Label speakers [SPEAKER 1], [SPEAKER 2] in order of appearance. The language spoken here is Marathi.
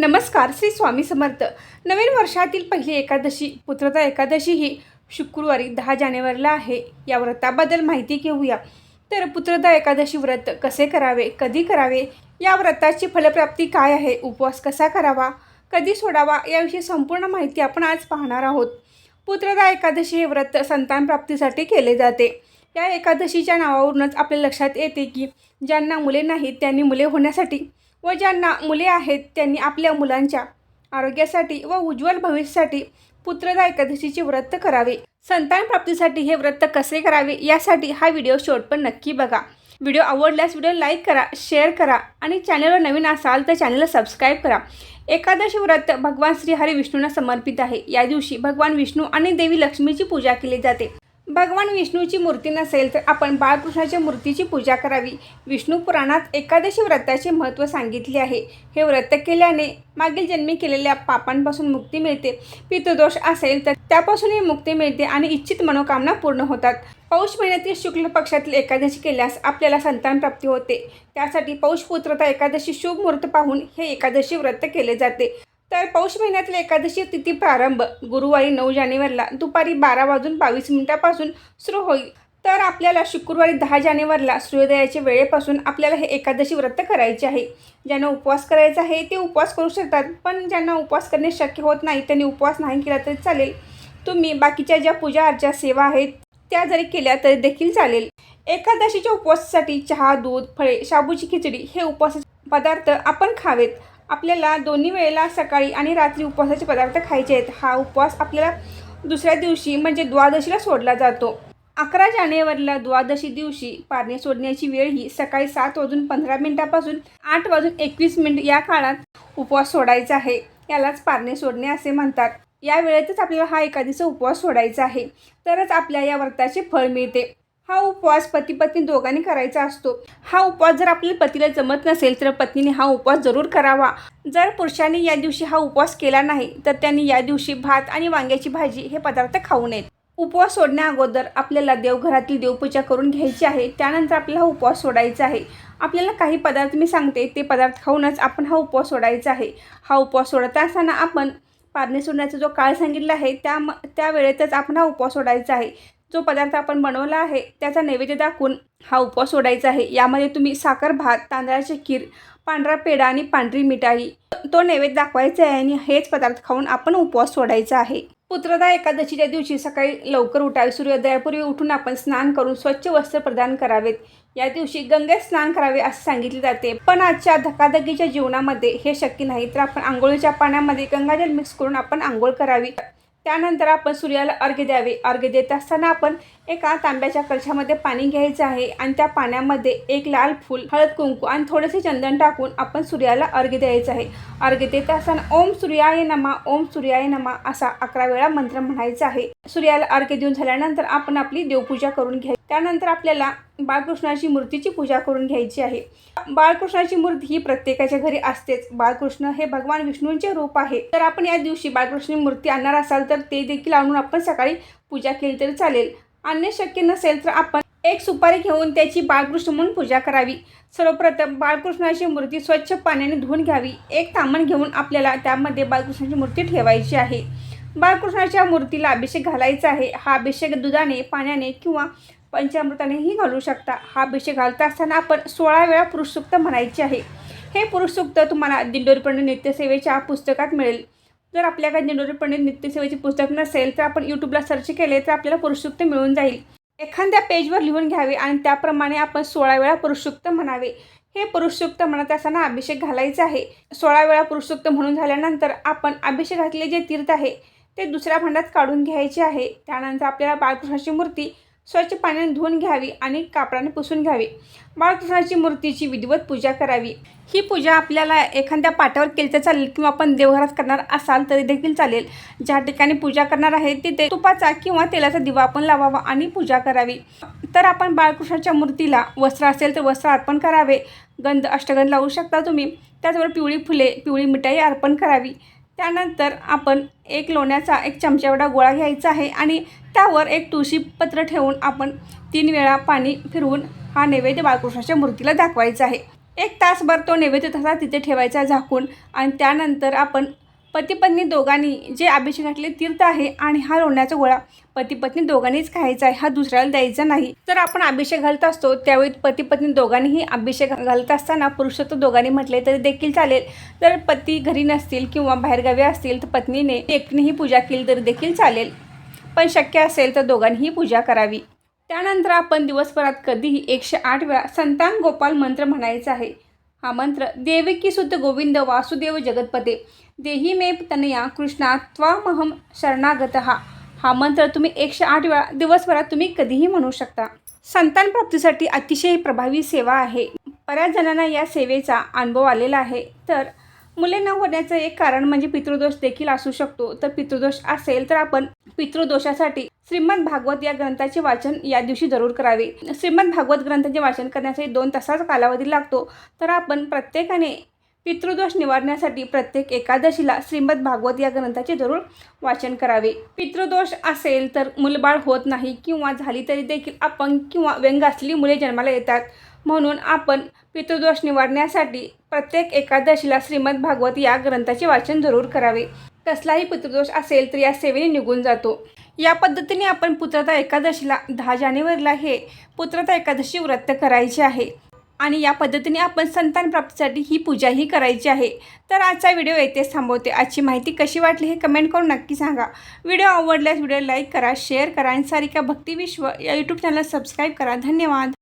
[SPEAKER 1] नमस्कार श्री स्वामी समर्थ. नवीन वर्षातील पहिली एकादशी पुत्रता एकादशी ही शुक्रवारी दहा जानेवारीला आहे. या व्रताबद्दल माहिती घेऊया. तर पुत्रता एकादशी व्रत कसे करावे कधी करावे या व्रताची फलप्राप्ती काय आहे उपवास कसा करावा कधी सोडावा याविषयी संपूर्ण माहिती आपण आज पाहणार आहोत. पुत्रदा एकादशी हे व्रत संतान प्राप्तीसाठी केले जाते. या एकादशीच्या नावावरूनच आपल्या लक्षात येते की ज्यांना मुले नाहीत त्यांनी मुले होण्यासाठी व ज्यांना मुले आहेत त्यांनी आपल्या मुलांच्या आरोग्यासाठी व उज्ज्वल भविष्यासाठी पुत्रदा एकादशीचे व्रत करावे. संतान प्राप्तीसाठी हे व्रत कसे करावे यासाठी हा व्हिडिओ शॉर्ट पण नक्की बघा. व्हिडिओ आवडल्यास व्हिडिओ लाईक करा शेअर करा आणि चॅनलवर नवीन असाल तर चॅनलला सबस्क्राईब करा. एकादशी व्रत भगवान श्री हरी विष्णूंना समर्पित आहे. या दिवशी भगवान विष्णू आणि देवी लक्ष्मीची पूजा केली जाते. भगवान विष्णूची मूर्ती नसेल तर आपण बाळकृष्णाच्या मूर्तीची पूजा करावी. विष्णू पुराणात एकादशी व्रताचे महत्त्व सांगितले आहे. हे व्रत केल्याने मागील जन्मी केलेल्या पापांपासून मुक्ती मिळते. पितृदोष असेल तर त्यापासूनही मुक्ती मिळते आणि इच्छित मनोकामना पूर्ण होतात. पौष महिन्यातील शुक्ल पक्षातील एकादशी केल्यास आपल्याला संतान प्राप्ती होते. त्यासाठी पौषपुत्रता एकादशी शुभ मुहूर्त पाहून हे एकादशी व्रत केले जाते. तर पौष महिन्यातील एकादशी तिथी प्रारंभ. गुरुवारी नऊ जानेवारीला दुपारी बारा वाजून बावीस मिनिटापासून सुरू होईल. तर आपल्याला शुक्रवारी दहा जानेवारीला सूर्योदयाच्या वेळेपासून आपल्याला हे एकादशी व्रत करायचे आहे. ज्यांना उपवास करायचा आहे ते उपवास करू शकतात पण ज्यांना उपवास करणे शक्य होत नाही त्यांनी उपवास नाही केला तरी चालेल. तुम्ही बाकीच्या ज्या पूजा अर्चा सेवा आहेत त्या जरी केल्या तरी देखील चालेल. एकादशीच्या उपवासासाठी चहा दूध फळे शाबूची खिचडी हे उपवास पदार्थ आपण खावेत. आपल्याला दोन्ही वेळेला सकाळी आणि रात्री उपवासाचे पदार्थ खायचे आहेत. हा उपवास आपल्याला दुसऱ्या दिवशी म्हणजे द्वादशीला सोडला जातो. अकरा जानेवारीला द्वादशी दिवशी पारणे सोडण्याची वेळ ही सकाळी सात वाजून पंधरा मिनिटापासून आठ वाजून एकवीस मिनिट या काळात उपवास सोडायचा आहे. यालाच पारणे सोडणे असे म्हणतात. या वेळेतच आपल्याला हा एकादीचा उपवास सोडायचा आहे. तरच आपल्या या व्रताचे फळ मिळते. हा उपवास पती पत्नी दोघांनी करायचा असतो. हा उपवास जर आपल्या पतीला जमत नसेल तर पत्नीने हा उपवास जरूर करावा. जर पुरुषांनी या दिवशी हा उपवास केला नाही तर त्यांनी या दिवशी भात आणि वांग्याची भाजी हे पदार्थ खाऊ नयेत. उपवास सोडण्या अगोदर आपल्याला देवघरातील देवपूजा करून घ्यायची आहे. त्यानंतर आपल्याला हा उपवास सोडायचा आहे. आपल्याला काही पदार्थ मी सांगते ते पदार्थ खाऊनच आपण हा उपवास सोडायचा आहे. हा उपवास सोडत असताना आपण पारणे सोडण्याचा जो काळ सांगितला आहे त्या म त्यावेळेतच आपण हा उपवास सोडायचा आहे. जो पदार्थ आपण बनवला आहे त्याचा नैवेद्य दाखवून हा उपवास सोडायचा आहे. यामध्ये तुम्ही साखर भात तांदळाची खीर पांढरा पेढा आणि पांढरी मिठाई तो नैवेद्य दाखवायचा आहे आणि हेच पदार्थ खाऊन आपण उपवास सोडायचा आहे. पुत्रदा एकादशीच्या दिवशी सकाळी लवकर उठावे. सूर्योदयापूर्वी उठून आपण स्नान करून स्वच्छ वस्त्र प्रदान करावेत. या दिवशी गंगेत स्नान करावे असे सांगितले जाते. पण आजच्या धकाधकीच्या जीवनामध्ये हे शक्य नाही तर आपण आंघोळीच्या पाण्यामध्ये गंगाजल मिक्स करून आपण आंघोळ करावी. त्यानंतर आपण सूर्याला अर्घ्य द्यावे. अर्घ्य देत असताना आपण एका तांब्याच्या कलशामध्ये पाणी घ्यायचं आहे आणि त्या पाण्यामध्ये एक लाल फूल हळद कुंकू आणि थोडेसे चंदन टाकून आपण सूर्याला अर्घ्य द्यायचं आहे. अर्घ्य देत असताना ओम सूर्याय नमा ओम सूर्याय नमा असा अकरा वेळा मंत्र म्हणायचा आहे. सूर्याला अर्घ्य देऊन झाल्यानंतर आपण आपली देवपूजा करून घ्यायची. त्यानंतर आपल्याला बाळकृष्णाची मूर्तीची पूजा करून घ्यायची आहे. बाळकृष्णाची मूर्ती ही प्रत्येकाच्या घरी असतेच. बाळकृष्ण हे भगवान विष्णूंचे रूप आहे. तर आपण या दिवशी बाळकृष्ण मूर्ती आणणार असाल तर ते देखील आणून आपण सकाळी पूजा केली तरी चालेल. आणणे शक्य नसेल तर आपण एक सुपारी घेऊन त्याची बाळकृष्ण म्हणून पूजा करावी. सर्वप्रथम बाळकृष्णाची मूर्ती स्वच्छ पाण्याने धुवून घ्यावी. एक तामण घेऊन आपल्याला त्यामध्ये बाळकृष्णाची मूर्ती ठेवायची आहे. बाळकृष्णाच्या मूर्तीला अभिषेक घालायचा आहे. हा अभिषेक दुधाने पाण्याने किंवा पंचामृतानेही घालू शकता. हा अभिषेक घालता असताना आपण सोळा वेळा पुरुषसूक्त म्हणायचे आहे. हे पुरुषसूक्त तुम्हाला दिंडोरीपंड नृत्यसेवेच्या नित्यसेवेच्या पुस्तकात मिळेल. जर आपल्याकडे दिंडोरी पंडित नित्यसेवेचे पुस्तक नसेल तर आपण यूट्यूबला सर्च केले तर आपल्याला पुरुषयुक्त मिळून जाईल. एखाद्या पेजवर लिहून घ्यावे आणि त्याप्रमाणे आपण सोळा वेळा पुरुषयुक्त म्हणावे. हे पुरुषयुक्त म्हणत असताना अभिषेक घालायचा आहे. सोळा वेळा पुरुषयुक्त म्हणून झाल्यानंतर आपण अभिषेक घातलेले जे तीर्थ आहे ते दुसऱ्या भांड्यात काढून घ्यायचे आहे. त्यानंतर आपल्याला बाळकृष्णाची मूर्ती स्वच्छ पाण्याने धुवून घ्यावी आणि कापडाने पुसून घ्यावी. बाळकृष्णाची मूर्तीची विधिवत पूजा करावी. ही पूजा आपल्याला एखाद्या पाटावर केली तर चालेल किंवा आपण देवघरात करणार असाल तरी देखील चालेल. ज्या ठिकाणी पूजा करणार आहे तिथे तुपाचा किंवा तेलाचा दिवा आपण लावावा आणि पूजा करावी. तर आपण बाळकृष्णाच्या मूर्तीला वस्त्र असेल तर वस्त्र अर्पण करावे. गंध अष्टगंध लावू शकता तुम्ही. त्याचबरोबर पिवळी फुले पिवळी मिठाई अर्पण करावी. त्यानंतर आपण एक लोण्याचा एक चमचा एवढा गोळा घ्यायचा आहे आणि त्यावर एक तुळशीपत्र ठेवून आपण तीन वेळा पाणी फिरवून हा नैवेद्य बाळकृष्णाच्या मूर्तीला दाखवायचा आहे. एक तासभर तो नैवेद्य तसा तिथे ठेवायचा झाकून आणि त्यानंतर आपण पती पत्नी दोघांनी जे अभिषेक घातले तीर्थ आहे आणि हा लोण्याचा गोळा पती पत्नी दोघांनीच खायचा आहे हा दुसऱ्याला द्यायचा नाही. तर आपण अभिषेक घालत असतो त्यावेळी पती पत्नी दोघांनीही अभिषेक घालत असताना पुरुषत्व दोघांनी म्हटले तरी देखील चालेल. तर पती घरी नसतील किंवा बाहेरगावी असतील तर पत्नीने एकनेही पूजा केली तरी देखील चालेल. पण शक्य असेल तर दोघांनीही पूजा करावी. त्यानंतर आपण दिवसभरात कधीही एकशे आठ वेळा संतान गोपाल मंत्र म्हणायचा आहे. हा मंत्र देवकी सुत गोविंद वासुदेव जगतपते देही मे तनया कृष्णा त्वामहम शरणागत. हा मंत्र तुम्ही एकशे आठ वेळा दिवसभरात तुम्ही कधीही म्हणू शकता. संतान प्राप्तीसाठी अतिशय प्रभावी सेवा आहे. बऱ्याच जणांना या सेवेचा अनुभव आलेला आहे. तर मुले न होण्याचं एक कारण म्हणजे पितृदोष देखील असू शकतो. तर पितृदोष असेल तर आपण पितृदोषासाठी श्रीमद भागवत या ग्रंथाचे वाचन या दिवशी जरूर करावे. श्रीमद भागवत ग्रंथाचे वाचन करण्यासाठी दोन तासाचा कालावधी लागतो. तर आपण प्रत्येकाने पितृदोष निवारण्यासाठी प्रत्येक एकादशीला श्रीमद भागवत या ग्रंथाचे जरूर वाचन करावे. पितृदोष असेल तर मुलबाळ होत नाही किंवा झाली तरी देखील अपंग किंवा व्यंग असलेली मुले जन्माला येतात. म्हणून आपण पितृदोष निवारण्यासाठी प्रत्येक एकादशीला श्रीमद भागवत या ग्रंथाचे वाचन जरूर करावे. कसलाही पितृदोष असेल तर या सेवेने निघून जातो. या पद्धतीने आपण पुत्रता एकादशीला दहा जानेवारीला हे पुत्रता एकादशी व्रत करायचे आहे. आणि या पद्धतीने आपण संतान प्राप्तीसाठी ही पूजाही करायची आहे. तर आजचा व्हिडिओ येथेच थांबवते. आजची माहिती कशी वाटली हे कमेंट करून नक्की सांगा. व्हिडिओ आवडल्यास व्हिडिओ लाईक करा शेअर करा आणि सारिका भक्तिविश्व या यूट्यूब चॅनल सबस्क्राईब करा. धन्यवाद.